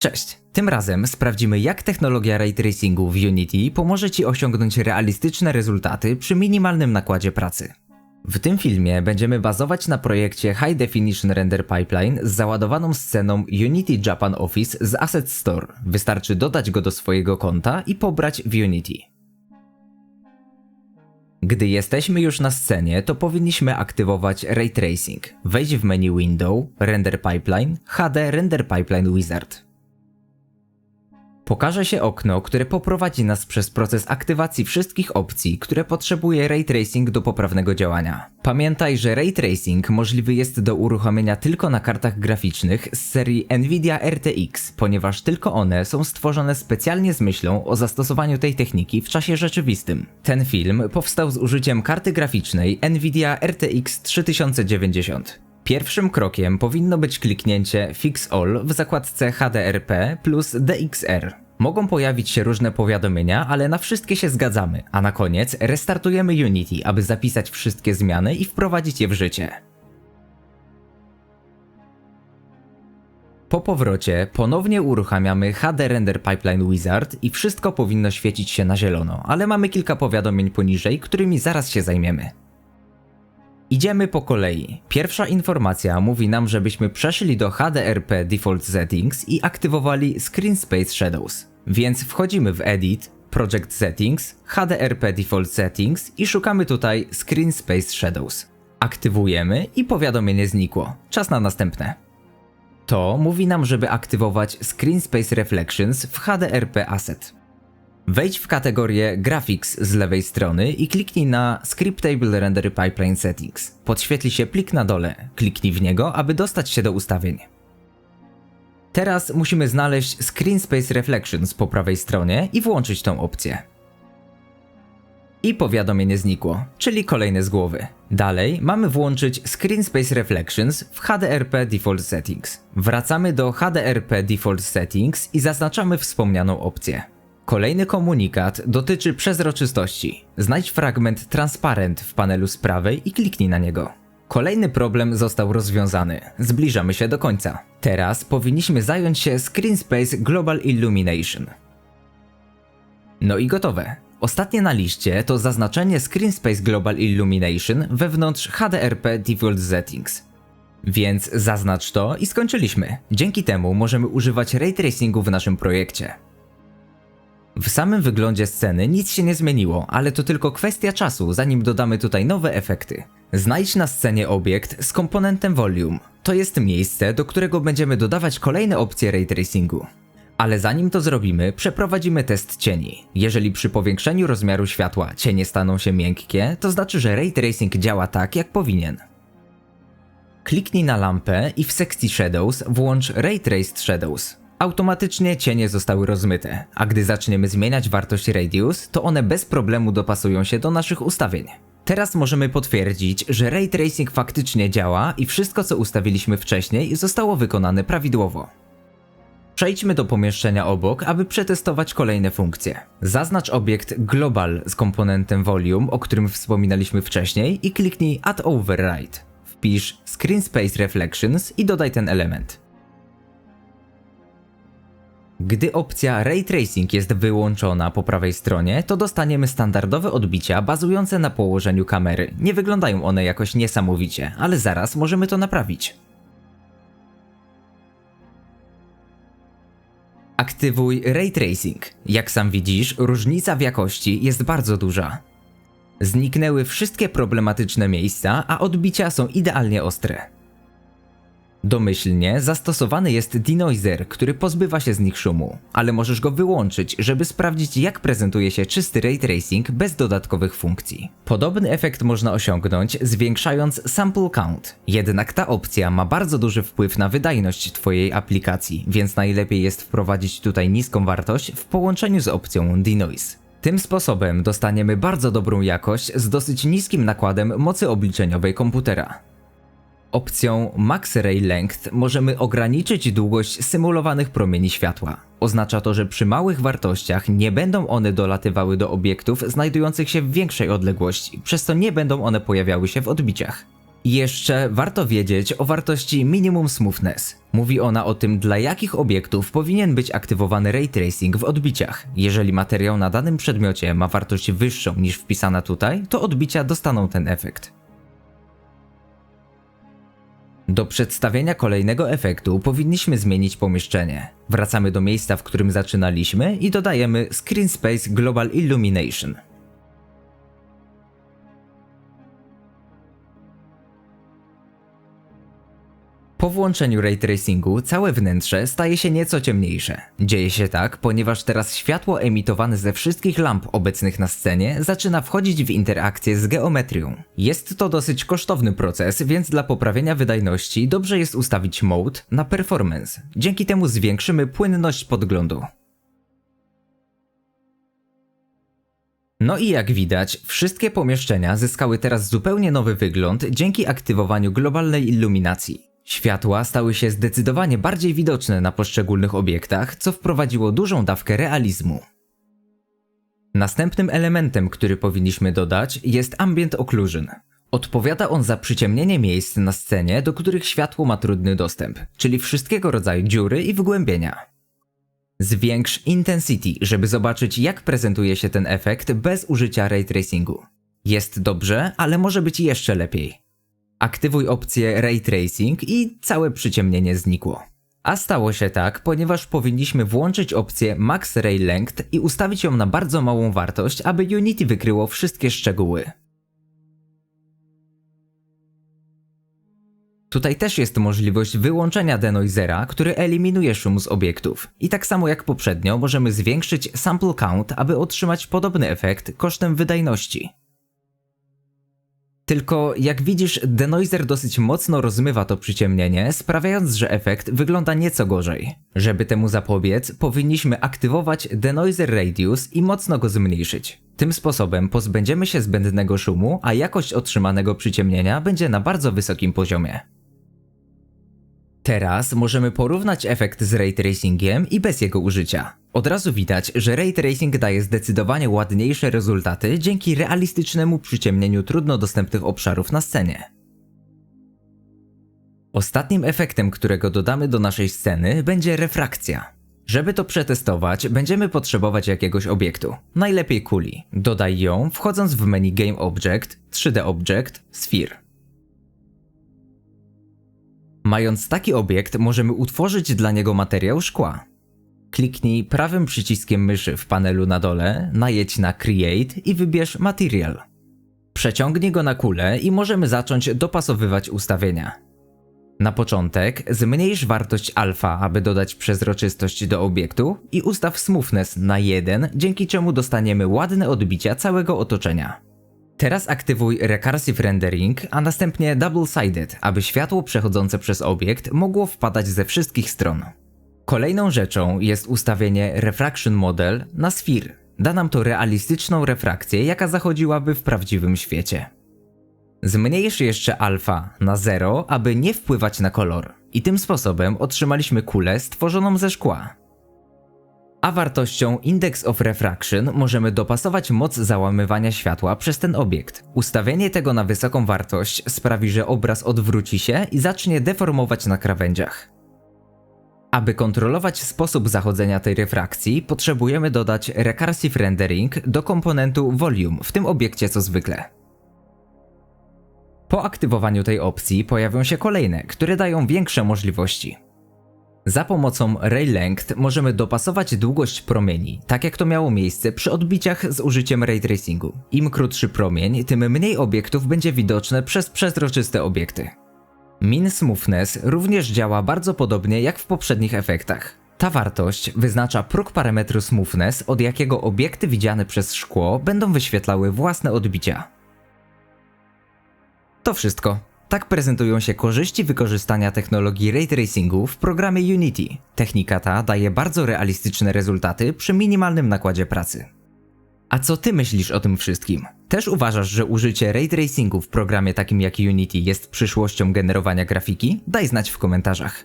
Cześć! Tym razem sprawdzimy jak technologia ray tracingu w Unity pomoże Ci osiągnąć realistyczne rezultaty przy minimalnym nakładzie pracy. W tym filmie będziemy bazować na projekcie High Definition Render Pipeline z załadowaną sceną Unity Japan Office z Asset Store. Wystarczy dodać go do swojego konta i pobrać w Unity. Gdy jesteśmy już na scenie, to powinniśmy aktywować Ray Tracing. Wejdź w menu Window, Render Pipeline, HD Render Pipeline Wizard. Pokaże się okno, które poprowadzi nas przez proces aktywacji wszystkich opcji, które potrzebuje Ray Tracing do poprawnego działania. Pamiętaj, że Ray Tracing możliwy jest do uruchomienia tylko na kartach graficznych z serii Nvidia RTX, ponieważ tylko one są stworzone specjalnie z myślą o zastosowaniu tej techniki w czasie rzeczywistym. Ten film powstał z użyciem karty graficznej Nvidia RTX 3090. Pierwszym krokiem powinno być kliknięcie Fix All w zakładce HDRP plus DXR. Mogą pojawić się różne powiadomienia, ale na wszystkie się zgadzamy, a na koniec restartujemy Unity, aby zapisać wszystkie zmiany i wprowadzić je w życie. Po powrocie ponownie uruchamiamy HD Render Pipeline Wizard i wszystko powinno świecić się na zielono, ale mamy kilka powiadomień poniżej, którymi zaraz się zajmiemy. Idziemy po kolei. Pierwsza informacja mówi nam, żebyśmy przeszli do HDRP Default Settings i aktywowali Screen Space Shadows. Więc wchodzimy w Edit, Project Settings, HDRP Default Settings i szukamy tutaj Screen Space Shadows. Aktywujemy i powiadomienie znikło. Czas na następne. To mówi nam, żeby aktywować Screen Space Reflections w HDRP Asset. Wejdź w kategorię Graphics z lewej strony i kliknij na Scriptable Render Pipeline Settings. Podświetli się plik na dole. Kliknij w niego, aby dostać się do ustawień. Teraz musimy znaleźć Screen Space Reflections po prawej stronie i włączyć tą opcję. I powiadomienie znikło, czyli kolejne z głowy. Dalej mamy włączyć Screen Space Reflections w HDRP Default Settings. Wracamy do HDRP Default Settings i zaznaczamy wspomnianą opcję. Kolejny komunikat dotyczy przezroczystości. Znajdź fragment Transparent w panelu z prawej i kliknij na niego. Kolejny problem został rozwiązany. Zbliżamy się do końca. Teraz powinniśmy zająć się Screen Space Global Illumination. No i gotowe. Ostatnie na liście to zaznaczenie Screen Space Global Illumination wewnątrz HDRP Default Settings. Więc zaznacz to i skończyliśmy. Dzięki temu możemy używać ray tracingu w naszym projekcie. W samym wyglądzie sceny nic się nie zmieniło, ale to tylko kwestia czasu, zanim dodamy tutaj nowe efekty. Znajdź na scenie obiekt z komponentem Volume. To jest miejsce, do którego będziemy dodawać kolejne opcje ray tracingu. Ale zanim to zrobimy, przeprowadzimy test cieni. Jeżeli przy powiększeniu rozmiaru światła cienie staną się miękkie, to znaczy, że ray tracing działa tak, jak powinien. Kliknij na lampę i w sekcji Shadows włącz Ray Traced Shadows. Automatycznie cienie zostały rozmyte, a gdy zaczniemy zmieniać wartość radius, to one bez problemu dopasują się do naszych ustawień. Teraz możemy potwierdzić, że ray tracing faktycznie działa i wszystko co ustawiliśmy wcześniej zostało wykonane prawidłowo. Przejdźmy do pomieszczenia obok, aby przetestować kolejne funkcje. Zaznacz obiekt Global z komponentem Volume, o którym wspominaliśmy wcześniej i kliknij Add Override. Wpisz Screen Space Reflections i dodaj ten element. Gdy opcja Ray Tracing jest wyłączona po prawej stronie, to dostaniemy standardowe odbicia bazujące na położeniu kamery. Nie wyglądają one jakoś niesamowicie, ale zaraz możemy to naprawić. Aktywuj Ray Tracing. Jak sam widzisz, różnica w jakości jest bardzo duża. Zniknęły wszystkie problematyczne miejsca, a odbicia są idealnie ostre. Domyślnie zastosowany jest denoiser, który pozbywa się z nich szumu, ale możesz go wyłączyć, żeby sprawdzić jak prezentuje się czysty ray tracing bez dodatkowych funkcji. Podobny efekt można osiągnąć zwiększając sample count, jednak ta opcja ma bardzo duży wpływ na wydajność Twojej aplikacji, więc najlepiej jest wprowadzić tutaj niską wartość w połączeniu z opcją denoise. Tym sposobem dostaniemy bardzo dobrą jakość z dosyć niskim nakładem mocy obliczeniowej komputera. Opcją Max Ray Length możemy ograniczyć długość symulowanych promieni światła. Oznacza to, że przy małych wartościach nie będą one dolatywały do obiektów znajdujących się w większej odległości, przez co nie będą one pojawiały się w odbiciach. Jeszcze warto wiedzieć o wartości Minimum Smoothness. Mówi ona o tym, dla jakich obiektów powinien być aktywowany ray tracing w odbiciach. Jeżeli materiał na danym przedmiocie ma wartość wyższą niż wpisana tutaj, to odbicia dostaną ten efekt. Do przedstawienia kolejnego efektu powinniśmy zmienić pomieszczenie. Wracamy do miejsca, w którym zaczynaliśmy i dodajemy Screen Space Global Illumination. Po włączeniu ray tracingu całe wnętrze staje się nieco ciemniejsze. Dzieje się tak, ponieważ teraz światło emitowane ze wszystkich lamp obecnych na scenie zaczyna wchodzić w interakcję z geometrią. Jest to dosyć kosztowny proces, więc dla poprawienia wydajności dobrze jest ustawić mode na performance. Dzięki temu zwiększymy płynność podglądu. No i jak widać, wszystkie pomieszczenia zyskały teraz zupełnie nowy wygląd dzięki aktywowaniu globalnej iluminacji. Światła stały się zdecydowanie bardziej widoczne na poszczególnych obiektach, co wprowadziło dużą dawkę realizmu. Następnym elementem, który powinniśmy dodać, jest ambient occlusion. Odpowiada on za przyciemnienie miejsc na scenie, do których światło ma trudny dostęp, czyli wszystkiego rodzaju dziury i wgłębienia. Zwiększ intensity, żeby zobaczyć jak prezentuje się ten efekt bez użycia ray tracingu. Jest dobrze, ale może być jeszcze lepiej. Aktywuj opcję Ray Tracing i całe przyciemnienie znikło. A stało się tak, ponieważ powinniśmy włączyć opcję Max Ray Length i ustawić ją na bardzo małą wartość, aby Unity wykryło wszystkie szczegóły. Tutaj też jest możliwość wyłączenia denoisera, który eliminuje szum z obiektów. I tak samo jak poprzednio możemy zwiększyć sample count, aby otrzymać podobny efekt kosztem wydajności. Tylko jak widzisz, denoiser dosyć mocno rozmywa to przyciemnienie, sprawiając, że efekt wygląda nieco gorzej. Żeby temu zapobiec, powinniśmy aktywować denoiser radius i mocno go zmniejszyć. Tym sposobem pozbędziemy się zbędnego szumu, a jakość otrzymanego przyciemnienia będzie na bardzo wysokim poziomie. Teraz możemy porównać efekt z ray tracingiem i bez jego użycia. Od razu widać, że ray tracing daje zdecydowanie ładniejsze rezultaty dzięki realistycznemu przyciemnieniu trudno dostępnych obszarów na scenie. Ostatnim efektem, którego dodamy do naszej sceny, będzie refrakcja. Żeby to przetestować, będziemy potrzebować jakiegoś obiektu, najlepiej kuli. Dodaj ją wchodząc w menu Game Object, 3D Object, Sphere. Mając taki obiekt, możemy utworzyć dla niego materiał szkła. Kliknij prawym przyciskiem myszy w panelu na dole, najedź na Create i wybierz Material. Przeciągnij go na kulę i możemy zacząć dopasowywać ustawienia. Na początek zmniejsz wartość alfa, aby dodać przezroczystość do obiektu i ustaw smoothness na 1, dzięki czemu dostaniemy ładne odbicia całego otoczenia. Teraz aktywuj Recursive Rendering, a następnie Double-Sided, aby światło przechodzące przez obiekt mogło wpadać ze wszystkich stron. Kolejną rzeczą jest ustawienie Refraction Model na Sphere. Da nam to realistyczną refrakcję, jaka zachodziłaby w prawdziwym świecie. Zmniejsz jeszcze alfa na 0, aby nie wpływać na kolor. I tym sposobem otrzymaliśmy kulę stworzoną ze szkła. A wartością Index of Refraction możemy dopasować moc załamywania światła przez ten obiekt. Ustawienie tego na wysoką wartość sprawi, że obraz odwróci się i zacznie deformować na krawędziach. Aby kontrolować sposób zachodzenia tej refrakcji, potrzebujemy dodać Recursive Rendering do komponentu Volume w tym obiekcie co zwykle. Po aktywowaniu tej opcji pojawią się kolejne, które dają większe możliwości. Za pomocą Ray Length możemy dopasować długość promieni, tak jak to miało miejsce przy odbiciach z użyciem ray tracingu. Im krótszy promień, tym mniej obiektów będzie widoczne przez przezroczyste obiekty. Min Smoothness również działa bardzo podobnie jak w poprzednich efektach. Ta wartość wyznacza próg parametru Smoothness, od jakiego obiekty widziane przez szkło będą wyświetlały własne odbicia. To wszystko. Tak prezentują się korzyści wykorzystania technologii ray tracingu w programie Unity. Technika ta daje bardzo realistyczne rezultaty przy minimalnym nakładzie pracy. A co ty myślisz o tym wszystkim? Też uważasz, że użycie ray tracingu w programie takim jak Unity jest przyszłością generowania grafiki? Daj znać w komentarzach.